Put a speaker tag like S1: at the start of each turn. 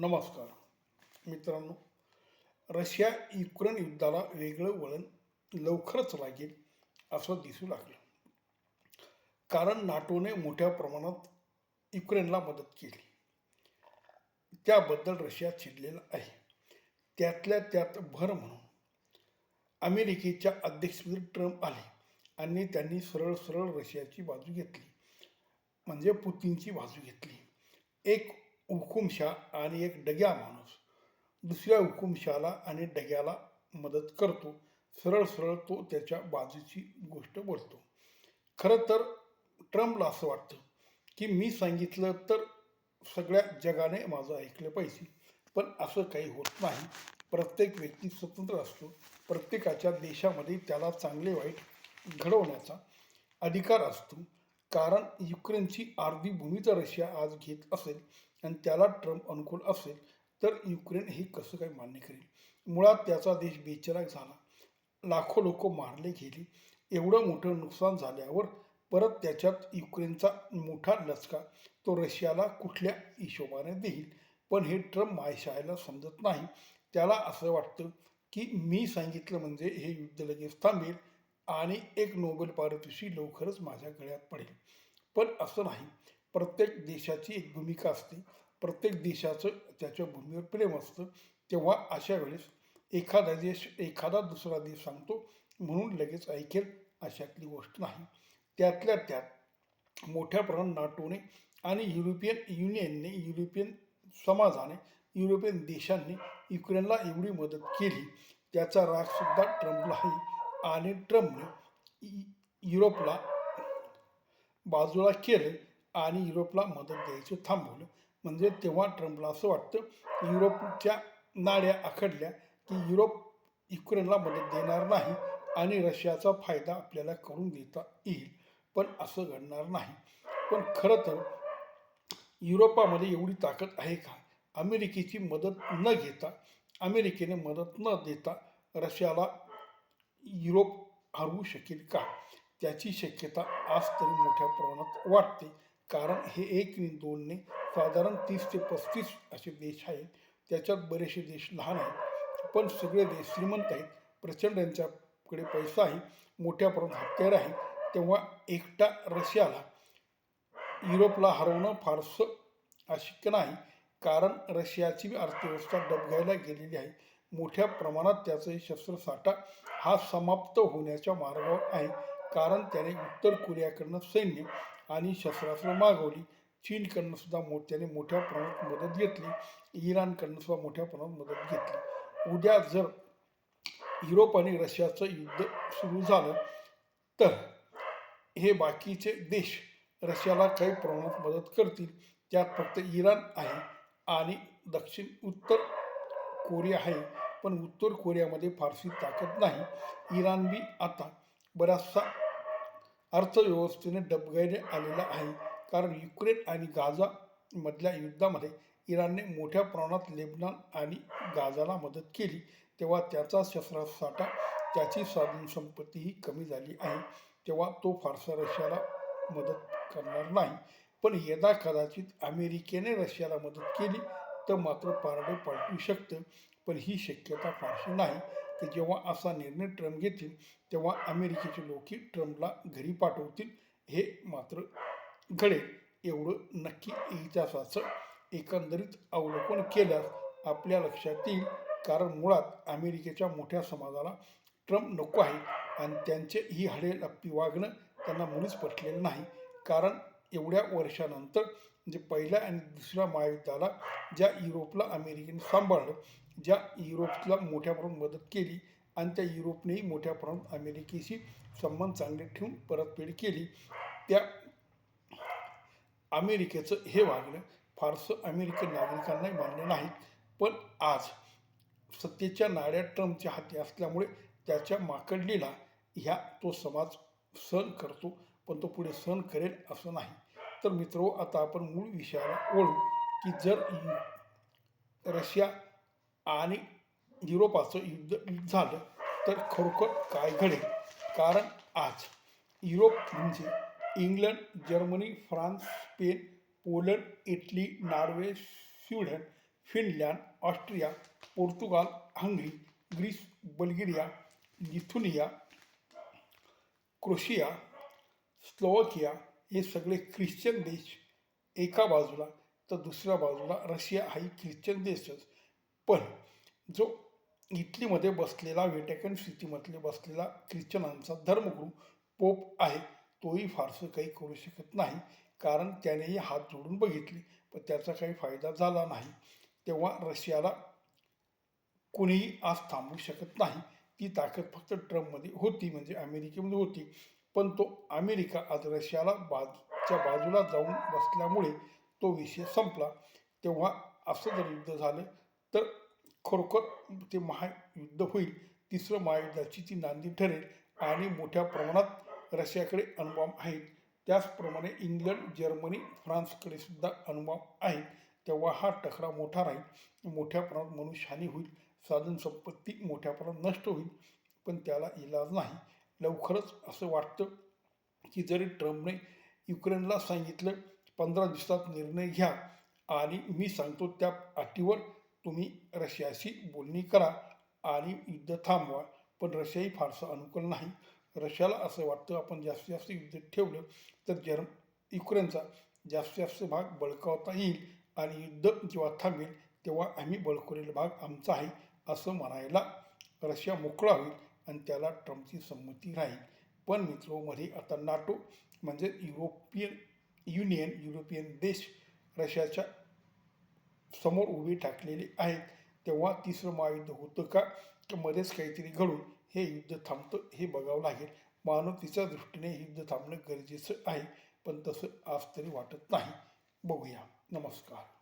S1: नमस्कार. मित्रांनो Russia Ukraine युद्धाला वेगळं वळण लवकरच लागेल असं दिसू लागलं. कारण नाटोने मोठ्या प्रमाणात युक्रेनला मदत केली. त्याबद्दल रशिया चिडलेला आहे. त्यातल्या त्यात भर म्हणून अमेरिकेच्या अध्यक्षपदी ट्रम्प आले आणि त्यांनी सरळ सरळ रशियाची बाजू घेतली. म्हणजे पुतीनची बाजू घेतली. एक हुकुमशाह आणि एक डग्या माणूस. दुसऱ्या हुकुमशाला आणि डग्याला मदत करतो. सरळ सरळ तो त्याच्या बाजूची गोष्ट बोलतो. खरं तर ट्रम्पला असं वाटतं की मी सांगितलं तर सगळ्या जगाने माझं ऐकलं पाहिजे. पण असं काही होत नाही. प्रत्येक व्यक्ती स्वतंत्र असतो. प्रत्येकाच्या देशामध्ये त्याला चांगले वाईट घडवण्याचा अधिकार असतो. कारण युक्रेनची अर्धी भूमी तर रशिया आज घेत असेल आणि त्याला ट्रम्प अनुकूल असेल तर युक्रेन हे कसं काय मान्य करेल? मुळात त्याचा देश बेचराक झाला. लाखो लोक मारले गेले. एवढं मोठं नुकसान झाल्यावर परत त्याच्यात युक्रेनचा मोठा लचका तो रशियाला कुठल्या हिशोबाने देईल? पण हे ट्रम्प मायशाळेला समजत नाही. त्याला असं वाटतं की मी सांगितलं म्हणजे हे युद्ध लगेच थांबेल आणि एक नोबेल पारितोषिक लवकरच माझ्या गळ्यात पडेल. पण असं नाही. प्रत्येक देशाची एक भूमिका असते. प्रत्येक देशाचं त्याच्या भूमीवर प्रेम असतं. तेव्हा अशा वेळेस एखादा देश एखादा दुसरा देश सांगतो म्हणून लगेच ऐकेल अशातली गोष्ट नाही. त्यातल्या त्यात मोठ्या प्रमाणात नाटोने आणि युरोपियन युनियनने युरोपियन समाजाने युरोपियन देशांनी युक्रेनला एवढी मदत केली. त्याचा रागसुद्धा ट्रम्पला आहे. आणि ट्रम्पने युरोपला बाजूला केलं आणि युरोपला मदत द्यायचं थांबवलं. म्हणजे तेव्हा ट्रम्पला असं वाटतं युरोपच्या नाड्या आखडल्या की युरोप युक्रेनला मदत देणार नाही आणि रशियाचा फायदा आपल्याला करून देता येईल. पण असं घडणार नाही. पण खरं तर युरोपामध्ये एवढी ताकद आहे का? अमेरिकेची मदत न घेता अमेरिकेने मदत न देता रशियाला युरोप हरवू शकेल का? त्याची शक्यता आज तरी मोठ्या प्रमाणात वाटते कारण हे एक दोनने साधारण तीस ते पस्तीस असे देश आहेत. त्याच्यात बरेचसे देश लहान आहेत. पण सगळे देश श्रीमंत आहेत. प्रचंड यांच्याकडे पैसा आहे. मोठ्या प्रमाणात हत्यार आहे तेव्हा एकटा रशियाला युरोपला हरवणं फारसं अशक्य नाही. कारण रशियाची अर्थव्यवस्था डबघायला गेलेली आहे. मोठ्या प्रमाणात त्याचा शस्त्रसाठा हा समाप्त होण्याच्या मार्गावर आहे. कारण त्याने उत्तर कोरियाकडनं सैन्य आणि शस्त्रास्त्र मागवली. चीनकडनं सुद्धा मोठ्याने मोठ्या प्रमाणात मदत घेतली. इराणकडनं सुद्धा मोठ्या प्रमाणात मदत घेतली. उद्या जर युरोप आणि रशियाचं युद्ध सुरू झालं तर हे बाकीचे देश रशियाला काही प्रमाणात मदत करतील. त्यात फक्त इराण आहे आणि दक्षिण उत्तर कोरिया आहे. पण उत्तर कोरियामध्ये फारशी ताकद नाही. इराण बी आता बराचसा अर्थव्यवस्थेने डबगाईने आलेला आहे. कारण युक्रेन आणि गाझा मधल्या युद्धामध्ये इराणने मोठ्या प्रमाणात लेबनान आणि गाझाला मदत केली. तेव्हा त्याचा शस्त्रसाठा त्याची साधनसंपत्तीही कमी झाली आहे. तेव्हा तो फारसा रशियाला मदत करणार नाही. पण यदा कदाचित अमेरिकेने रशियाला मदत केली तर मात्र पारडे पलटू शकतं. पण ही शक्यता फारशी नाही. ते जेव्हा असा निर्णय ट्रम्प घेतील तेव्हा अमेरिकेचे लोक ट्रम्पला घरी पाठवतील. हे मात्र घडेल. एवढं नक्की इतिहासाचं एकंदरीत अवलोकन केल्यास आपल्या लक्षात येईल. कारण मुळात अमेरिकेच्या मोठ्या समाजाला ट्रम्प नको आहे. आणि त्यांचे ही हडे लप्पी वागणं त्यांना मुळीच पटलेलं नाही. कारण एवढ्या वर्षानंतर म्हणजे पहिल्या आणि दुसऱ्या महायुद्धाला ज्या युरोपला अमेरिकेने सांभाळलं ज्या युरोपला मोठ्या प्रमाणात मदत केली आणि त्या युरोपनेही मोठ्या प्रमाणात अमेरिकेशी संबंध चांगले ठेवून परतफेड केली त्या अमेरिकेचं हे वागणं फारसं अमेरिकन नागरिकांनाही मान्य नाही. पण आज सत्तेच्या नाड्या ट्रम्पच्या हाती असल्यामुळे त्याच्या माकडलीला ह्या तो समाज सहन करतो. पण तो पुढे सहन करेल असं नाही. तर मित्रो आता आपण मूळ विषयाला ओळू की जर रशिया आणि युरोपाचं युद्ध झालं तर खरोखर काय घडेल? कारण आज युरोप म्हणजे England Germany France Spain Poland Italy Norway Sweden Finland Austria Portugal Hungary Greece Bulgaria Lithuania Croatia Slovakia हे सगळे ख्रिश्चन देश एका बाजूला तर दुसऱ्या बाजूला रशिया हाही ख्रिश्चन देशच. पण जो इटलीमध्ये बसलेला व्हेटिकन सिटीमधले बसलेला ख्रिश्चनांचा धर्मगुरू पोप आहे तोही फारसं काही करू शकत नाही. कारण त्यानेही हात जोडून बघितले पण त्याचा काही फायदा झाला नाही. तेव्हा रशियाला कोणीही आज थांबवू शकत नाही. ती ताकद फक्त ट्रम्पमध्ये होती म्हणजे अमेरिकेमध्ये होती. पण तो अमेरिका आज रशियाला बाजच्या बाजूला जाऊन बसल्यामुळे तो विषय संपला. तेव्हा असं जर युद्ध झालं तर खरोखर ते महायुद्ध होईल. तिसरं महायुद्धाची ती नांदी ठरेल आणि मोठ्या प्रमाणात रशियाकडे अणुबॉम्ब आहेत. त्याचप्रमाणे इंग्लंड जर्मनी फ्रान्सकडे सुद्धा अणुबॉम्ब आहेत. तेव्हा हा टकरा मोठा राहील. मोठ्या प्रमाणात मनुष्यहानी होईल. साधनसंपत्ती मोठ्या प्रमाणात नष्ट होईल. पण त्याला इलाज नाही. लवकरच असं वाटतं की जरी ट्रम्पने युक्रेनला सांगितलं पंधरा दिवसात निर्णय घ्या आणि मी सांगतो त्या अटीवर तुम्ही रशियाशी बोलणी करा आणि युद्ध थांबवा. पण रशियाही फारसं अनुकूल नाही. रशियाला असं वाटतं आपण जास्तीत जास्त युद्ध ठेवलं तर जर्म युक्रेनचा जास्तीत जास्त भाग बळकावता येईल आणि युद्ध जेव्हा थांबेल तेव्हा आम्ही बळकवलेला भाग आमचा आहे असं म्हणायला रशिया मोकळा होईल. आणि त्याला ट्रम्पची संमती राहील. पण मित्रोमध्ये आता नाटो म्हणजे युरोपियन युनियन युरोपियन देश रशियाच्या समोर उभी ठाकलेले आहेत. तेव्हा तिसरं महायुद्ध होतं का? की मध्येच काहीतरी घडून हे युद्ध थांबतं हे बघावं लागेल. मानवतेच्या दृष्टीने युद्ध थांबणं गरजेचं आहे पण तसं आज तरी वाटत नाही. बघूया. नमस्कार.